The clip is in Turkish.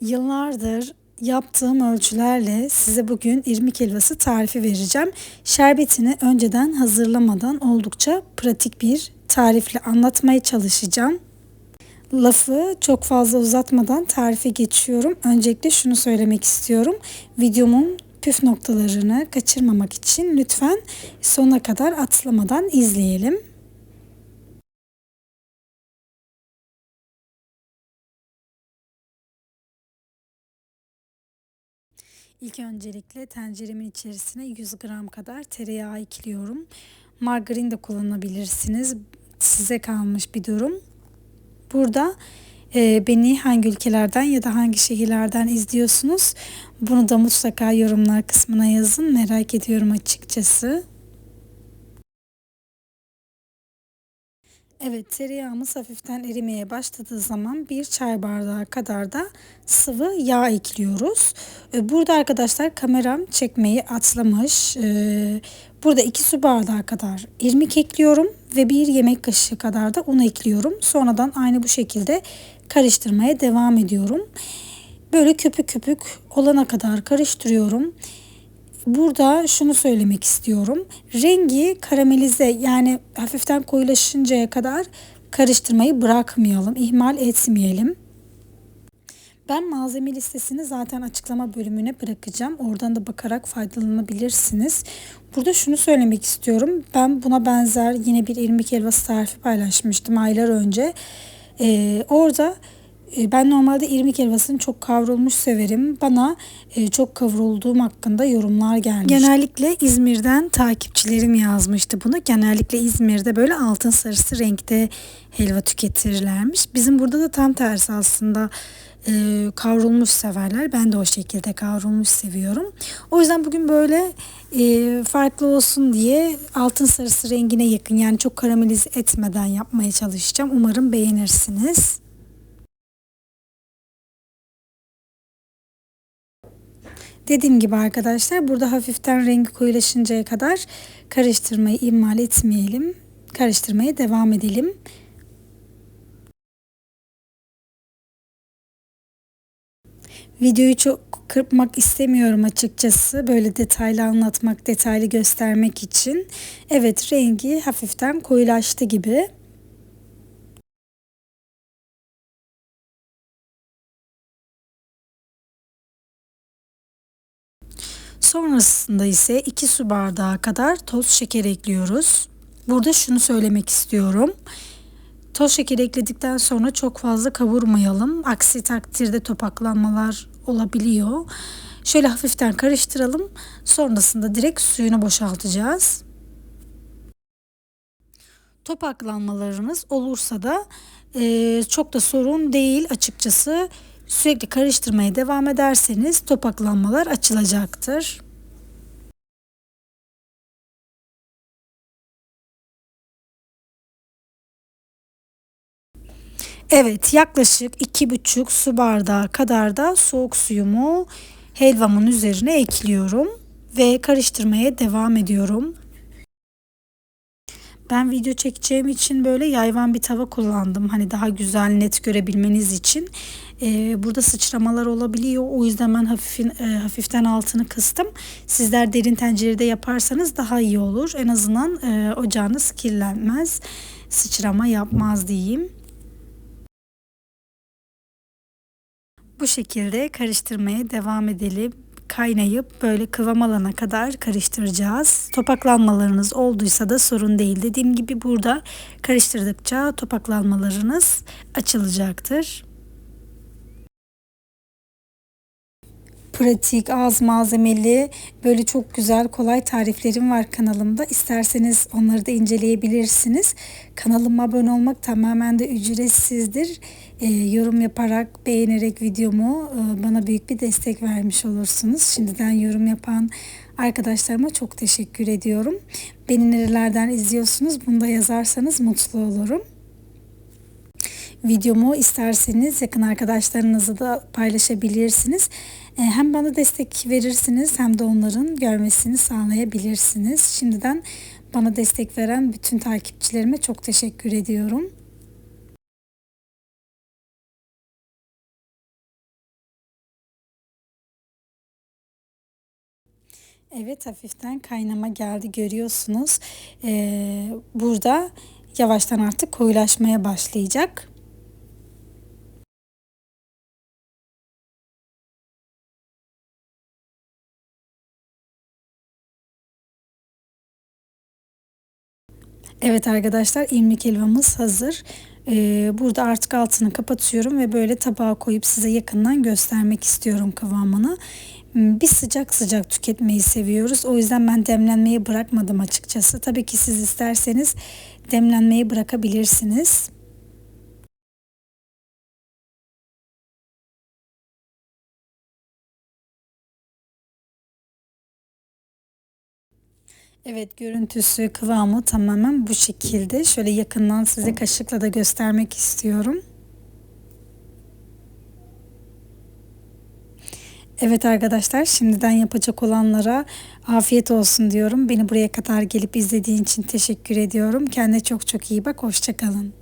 Yıllardır yaptığım ölçülerle size bugün irmik helvası tarifi vereceğim. Şerbetini önceden hazırlamadan oldukça pratik bir tarifle anlatmaya çalışacağım. Lafı çok fazla uzatmadan tarife geçiyorum. Öncelikle şunu söylemek istiyorum. Videomun püf noktalarını kaçırmamak için lütfen sona kadar atlamadan izleyelim. İlk öncelikle tenceremin içerisine 100 gram kadar tereyağı ekliyorum. Margarin de kullanabilirsiniz. Size kalmış bir durum. Burada e, beni hangi ülkelerden ya da hangi şehirlerden izliyorsunuz? Bunu da mutlaka yorumlar kısmına yazın. Merak ediyorum açıkçası. Evet tereyağımız hafiften erimeye başladığı zaman bir çay bardağı kadar da sıvı yağ ekliyoruz. Ee, burada arkadaşlar kameram çekmeyi atlamış. Ee, burada iki su bardağı kadar irmik ekliyorum ve bir yemek kaşığı kadar da un ekliyorum. Sonradan aynı bu şekilde karıştırmaya devam ediyorum. Böyle köpük köpük olana kadar karıştırıyorum. Burada şunu söylemek istiyorum. Rengi karamelize yani hafiften koyulaşıncaya kadar karıştırmayı bırakmayalım, ihmal etmeyelim. Ben malzeme listesini zaten açıklama bölümüne bırakacağım. Oradan da bakarak faydalanabilirsiniz. Burada şunu söylemek istiyorum. Ben buna benzer yine bir irmik helvası tarifi paylaşmıştım aylar önce. Ee, orada e, ben normalde irmik helvasını çok kavrulmuş severim. Bana e, çok kavrulduğum hakkında yorumlar gelmiş. Genellikle İzmir'den takipçilerim yazmıştı bunu. Genellikle İzmir'de böyle altın sarısı renkte helva tüketirlermiş. Bizim burada da tam tersi aslında e, kavrulmuş severler. Ben de o şekilde kavrulmuş seviyorum. O yüzden bugün böyle e, farklı olsun diye altın sarısı rengine yakın yani çok karamelize etmeden yapmaya çalışacağım. Umarım beğenirsiniz. Dediğim gibi arkadaşlar burada hafiften rengi koyulaşıncaya kadar karıştırmayı ihmal etmeyelim. Karıştırmaya devam edelim. Videoyu çok kırpmak istemiyorum açıkçası. Böyle detaylı anlatmak, detaylı göstermek için. Evet rengi hafiften koyulaştı gibi. Sonrasında ise 2 su bardağı kadar toz şeker ekliyoruz. Burada şunu söylemek istiyorum. Toz şeker ekledikten sonra çok fazla kavurmayalım. Aksi takdirde topaklanmalar olabiliyor. Şöyle hafiften karıştıralım. Sonrasında direkt suyunu boşaltacağız. Topaklanmalarımız olursa da e, çok da sorun değil açıkçası. Sürekli karıştırmaya devam ederseniz topaklanmalar açılacaktır. Evet yaklaşık iki buçuk su bardağı kadar da soğuk suyumu helvamın üzerine ekliyorum ve karıştırmaya devam ediyorum. Ben video çekeceğim için böyle yayvan bir tava kullandım. Hani daha güzel net görebilmeniz için. Ee, burada sıçramalar olabiliyor. O yüzden ben hafifin, e, hafiften altını kıstım. Sizler derin tencerede yaparsanız daha iyi olur. En azından e, ocağınız kirlenmez. Sıçrama yapmaz diyeyim. Bu şekilde karıştırmaya devam edelim kaynayıp böyle kıvam alana kadar karıştıracağız. Topaklanmalarınız olduysa da sorun değil. Dediğim gibi burada karıştırdıkça topaklanmalarınız açılacaktır. Pratik, az malzemeli, böyle çok güzel, kolay tariflerim var kanalımda. İsterseniz onları da inceleyebilirsiniz. Kanalıma abone olmak tamamen de ücretsizdir. E, yorum yaparak, beğenerek videomu e, bana büyük bir destek vermiş olursunuz. Şimdiden yorum yapan arkadaşlarıma çok teşekkür ediyorum. Beni nerelerden izliyorsunuz bunu da yazarsanız mutlu olurum videomu isterseniz yakın arkadaşlarınızla da paylaşabilirsiniz. E, hem bana destek verirsiniz hem de onların görmesini sağlayabilirsiniz. Şimdiden bana destek veren bütün takipçilerime çok teşekkür ediyorum. Evet hafiften kaynama geldi görüyorsunuz. Ee, burada yavaştan artık koyulaşmaya başlayacak. Evet arkadaşlar irmik helvamız hazır. Ee, burada artık altını kapatıyorum ve böyle tabağa koyup size yakından göstermek istiyorum kıvamını. Hmm, biz sıcak sıcak tüketmeyi seviyoruz. O yüzden ben demlenmeyi bırakmadım açıkçası. Tabii ki siz isterseniz demlenmeyi bırakabilirsiniz. Evet görüntüsü kıvamı tamamen bu şekilde. Şöyle yakından size kaşıkla da göstermek istiyorum. Evet arkadaşlar şimdiden yapacak olanlara afiyet olsun diyorum. Beni buraya kadar gelip izlediğin için teşekkür ediyorum. Kendine çok çok iyi bak. Hoşçakalın.